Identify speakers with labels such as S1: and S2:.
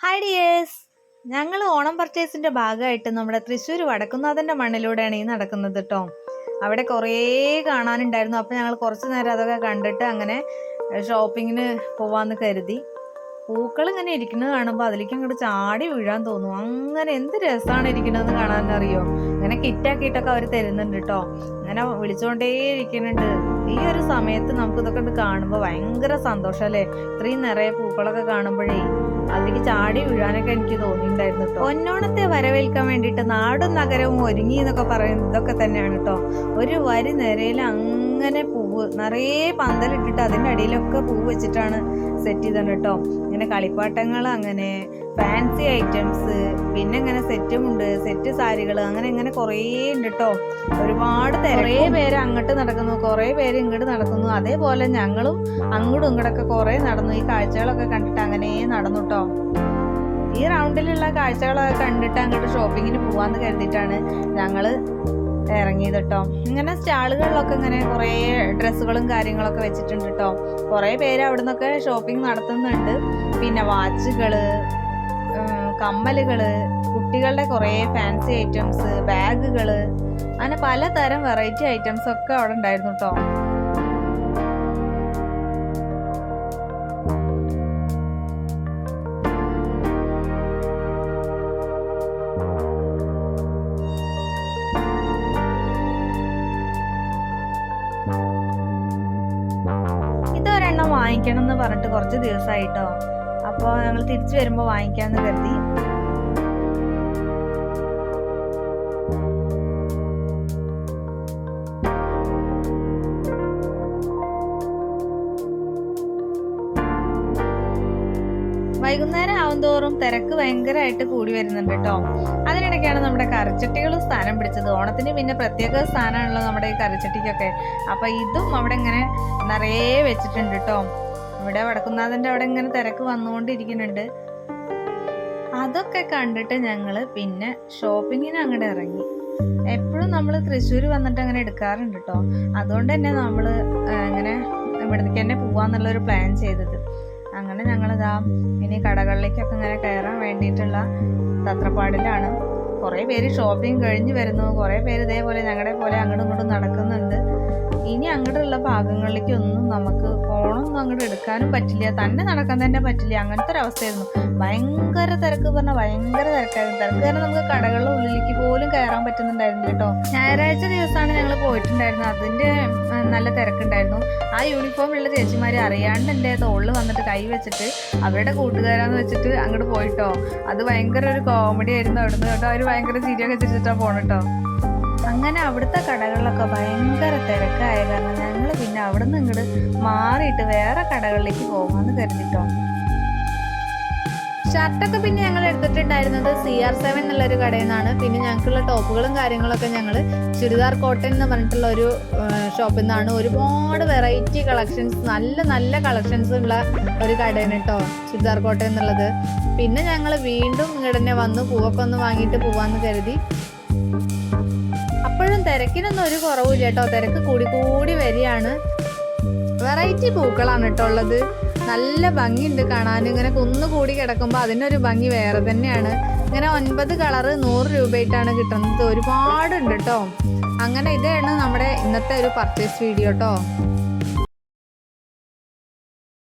S1: Hi dears ഞങ്ങൾ ഓണം പർച്ചേസിന്റെ ഭാഗമായിട്ട് നമ്മുടെ തൃശ്ശൂർ വടക്കുന്നാഥന്റെ മണ്ണിലൂടെയാണ് ഈ നടക്കുന്നത് കേട്ടോ അവിടെ കുറേ കാണാനുണ്ടായിരുന്നു. അപ്പോൾ ഞങ്ങൾ കുറച്ച് നേരം അതൊക്കെ കണ്ടിട്ട് അങ്ങനെ ഷോപ്പിങ്ങിന് പോവാന്ന് കരുതി. പൂക്കൾ ഇങ്ങനെ ഇരിക്കുന്നത് കാണുമ്പോൾ അതിലേക്ക് അങ്ങോട്ട് ചാടി വീഴാൻ തോന്നും. അങ്ങനെ എന്ത് രസമാണ് ഇരിക്കുന്നതെന്ന് കാണാൻ അറിയോ ഇങ്ങനെ കിറ്റാക്കിയിട്ടൊക്കെ അവർ തരുന്നുണ്ട് കേട്ടോ അങ്ങനെ വിളിച്ചുകൊണ്ടേ ഇരിക്കുന്നുണ്ട് ഈ ഒരു സമയത്ത് നമുക്കിതൊക്കെ കാണുമ്പോൾ ഭയങ്കര സന്തോഷം അല്ലേ? ഇത്രയും നിറയെ പൂക്കളൊക്കെ കാണുമ്പോഴേ. അതിലേക്ക് ചാടി വീഴാനൊക്കെ എനിക്ക് തോന്നിയിട്ടുണ്ടായിരുന്നു കേട്ടോ പൊന്നോണത്തെ വരവേൽക്കാൻ വേണ്ടിയിട്ട് നാടും നഗരവും ഒരുങ്ങി എന്നൊക്കെ പറയുന്നത് ഇതൊക്കെ തന്നെയാണ് കേട്ടോ ഒരു വരി നിരയിൽ അങ്ങനെ പൂവ് നിറയെ പന്തലിട്ടിട്ട് അതിന്റെ അടിയിലൊക്കെ പൂവ് വെച്ചിട്ടാണ് സെറ്റ് ചെയ്തത് കേട്ടോ ഇങ്ങനെ കളിപ്പാട്ടങ്ങൾ അങ്ങനെ ഫാൻസി ഐറ്റംസ് പിന്നെ ഇങ്ങനെ സെറ്റും ഉണ്ട്. സെറ്റ് സാരികൾ അങ്ങനെ ഇങ്ങനെ കുറേ ഉണ്ട് കേട്ടോ ഒരുപാട് കുറേ പേര് അങ്ങോട്ട് നടക്കുന്നു കുറേ പേര് ഇങ്ങോട്ട് നടക്കുന്നു. അതേപോലെ ഞങ്ങളും അങ്ങോട്ടും ഇങ്ങോട്ടൊക്കെ കുറേ നടന്നു. ഈ കാഴ്ചകളൊക്കെ കണ്ടിട്ട് അങ്ങനെ നടന്നു കേട്ടോ ഈ റൗണ്ടിലുള്ള കാഴ്ചകളൊക്കെ കണ്ടിട്ട് അങ്ങോട്ട് ഷോപ്പിങ്ങിന് പോവാന്ന് കരുതിയിട്ടാണ് ഞങ്ങൾ ഇറങ്ങിയത് കേട്ടോ ഇങ്ങനെ സ്റ്റാളുകളിലൊക്കെ ഇങ്ങനെ കുറേ ഡ്രസ്സുകളും കാര്യങ്ങളൊക്കെ വെച്ചിട്ടുണ്ട് കേട്ടോ കുറേ പേര് അവിടെ നിന്നൊക്കെ ഷോപ്പിംഗ് നടത്തുന്നുണ്ട്. പിന്നെ വാച്ചുകൾ കമ്മലുകൾ കുട്ടികളുടെ കുറേ ഫാൻസി ഐറ്റംസ് ബാഗുകൾ അങ്ങനെ പലതരം വെറൈറ്റി ഐറ്റംസ് ഒക്കെ അവിടെ ഉണ്ടായിരുന്നു കേട്ടോ വാങ്ങിക്കണം എന്ന് പറഞ്ഞിട്ട് കുറച്ച് ദിവസമായിട്ടോ. അപ്പോൾ ഞങ്ങൾ തിരിച്ചു വരുമ്പോൾ വാങ്ങിക്കാമെന്ന് കരുതി. വൈകുന്നേരം ആവുന്തോറും തിരക്ക് ഭയങ്കരമായിട്ട് കൂടി വരുന്നുണ്ട് കേട്ടോ. അതിനിടയ്ക്കാണ് നമ്മുടെ കറിച്ചട്ടികളും സ്ഥാനം പിടിച്ചത്. ഓണത്തിന് പിന്നെ പ്രത്യേക സ്ഥാനമാണല്ലോ നമ്മുടെ ഈ കറിച്ചട്ടിക്കൊക്കെ. അപ്പൊ ഇതും അവിടെ ഇങ്ങനെ നിറയെ വെച്ചിട്ടുണ്ട് കേട്ടോ. ഇവിടെ വടക്കുന്നാഥന്റെ അവിടെ ഇങ്ങനെ തിരക്ക് വന്നുകൊണ്ടിരിക്കുന്നുണ്ട്. അതൊക്കെ കണ്ടിട്ട് ഞങ്ങൾ പിന്നെ ഷോപ്പിങ്ങിന് അങ്ങോട്ട് ഇറങ്ങി. എപ്പോഴും നമ്മൾ തൃശ്ശൂർ വന്നിട്ട് അങ്ങനെ എടുക്കാറുണ്ട് കേട്ടോ. അതുകൊണ്ട് തന്നെ നമ്മൾ ഇങ്ങനെ ഇവിടേക്ക് തന്നെ പോവാന്നുള്ളൊരു പ്ലാൻ ചെയ്തത്. അങ്ങനെ ഞങ്ങളിതാ ഇനി കടകളിലേക്കൊക്കെ ഇങ്ങനെ കയറാൻ വേണ്ടിയിട്ടുള്ള തത്രപ്പാടിലാണ്. കുറേ പേര് ഷോപ്പിംഗ് കഴിഞ്ഞ് വരുന്നു. കുറേ പേര് ഇതേപോലെ ഞങ്ങളുടെ പോലെ അങ്ങോട്ടും ഇങ്ങോട്ടും നടക്കുന്നുണ്ട്. അങ്ങോട്ടുള്ള ഭാഗങ്ങളിലേക്കൊന്നും നമുക്ക് ഫോണൊന്നും അങ്ങോട്ട് എടുക്കാനും പറ്റില്ല. തന്നെ നടക്കാൻ തന്നെ പറ്റില്ല. അങ്ങനത്തെ ഒരു അവസ്ഥയായിരുന്നു ഭയങ്കര തിരക്ക് പറഞ്ഞാൽ ഭയങ്കര തിരക്കായിരുന്നു. തിരക്ക് കാരണം നമുക്ക് കടകളുടെ ഉള്ളിലേക്ക് പോലും കയറാൻ പറ്റുന്നുണ്ടായിരുന്നു കേട്ടോ. ഞായറാഴ്ച ദിവസമാണ് ഞങ്ങൾ പോയിട്ടുണ്ടായിരുന്നത്. അതിന്റെ നല്ല തിരക്കുണ്ടായിരുന്നു. ആ യൂണിഫോമിലുള്ള ചേച്ചിമാരെ അറിയാണ്ട് എന്റെ തോളിൽ വന്നിട്ട് കൈ വെച്ചിട്ട് അവരുടെ കൂട്ടുകാരാന്ന് വെച്ചിട്ട് അങ്ങോട്ട് പോയിട്ടോ. അത് ഭയങ്കര ഒരു കോമഡി ആയിരുന്നു അവിടുന്ന് കേട്ടോ. അവർ ഭയങ്കര ചിരിയൊക്കെ ചിരിച്ചിട്ടാണ് പോണട്ടോ അങ്ങനെ അവിടുത്തെ കടകളിലൊക്കെ ഭയങ്കര തിരക്കായ കാരണം ഞങ്ങൾ പിന്നെ അവിടുന്ന് ഇങ്ങോട്ട് മാറിയിട്ട് വേറെ കടകളിലേക്ക് പോകാമെന്ന് കരുതിട്ടോ. ഷർട്ടൊക്കെ പിന്നെ ഞങ്ങൾ എടുത്തിട്ടുണ്ടായിരുന്നത് സി ആർ സെവൻ എന്നുള്ളൊരു കടയിൽ നിന്നാണ് പിന്നെ ഞങ്ങൾക്കുള്ള ടോപ്പുകളും കാര്യങ്ങളൊക്കെ ഞങ്ങൾ ചുരിദാർ കോട്ടൺ എന്ന് പറഞ്ഞിട്ടുള്ള ഒരു ഷോപ്പിൽ നിന്നാണ് ഒരുപാട് വെറൈറ്റി കളക്ഷൻസ് നല്ല നല്ല കളക്ഷൻസ് ഉള്ള ഒരു കടയാണ് കേട്ടോ ചുരിദാർ കോട്ടൺ എന്നുള്ളത്. പിന്നെ ഞങ്ങൾ വീണ്ടും ഇങ്ങോട്ട് തന്നെ വന്നു പൂവൊക്കെ ഒന്ന് വാങ്ങിയിട്ട് പോവാന്ന് കരുതി. തിരക്കിനൊന്നും ഒരു കുറവില്ല കേട്ടോ. തിരക്ക് കൂടി കൂടി വരികയാണ്. വെറൈറ്റി പൂക്കളാണ് കേട്ടോ ഉള്ളത്. നല്ല ഭംഗിയുണ്ട് കാണാൻ. ഇങ്ങനെ കുന്നുകൂടി കിടക്കുമ്പോൾ അതിനൊരു ഭംഗി വേറെ തന്നെയാണ്. ഇങ്ങനെ ഒൻപത് കളറ് നൂറ് രൂപയായിട്ടാണ് കിട്ടുന്നത്. ഒരുപാടുണ്ട് കേട്ടോ. അങ്ങനെ ഇതാണ് നമ്മുടെ ഇന്നത്തെ ഒരു പർച്ചേസ് വീഡിയോ കേട്ടോ